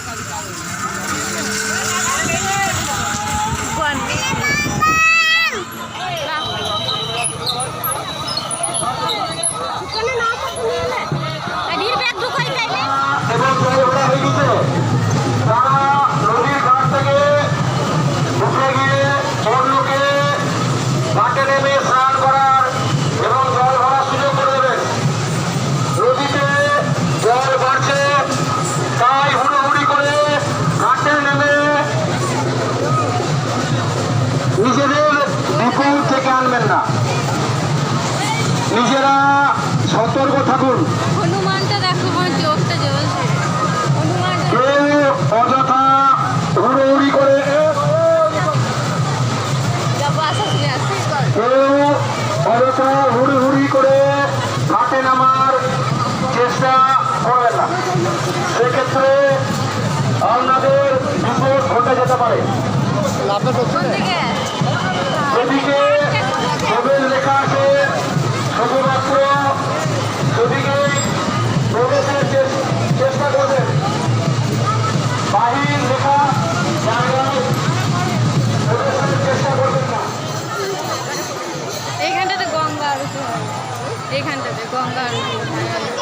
casa de calor. ডেকে আনবেন না। নিজেরা সতর্ক থাকুন। অযথা করে কেউ অযথা হুড়ুহুড়ি করে ঘাটে নামার চেষ্টা করবে না। সেক্ষেত্রে আপনাদের বিপদ ঘটে যেতে পারে। 你，看这别广告，还。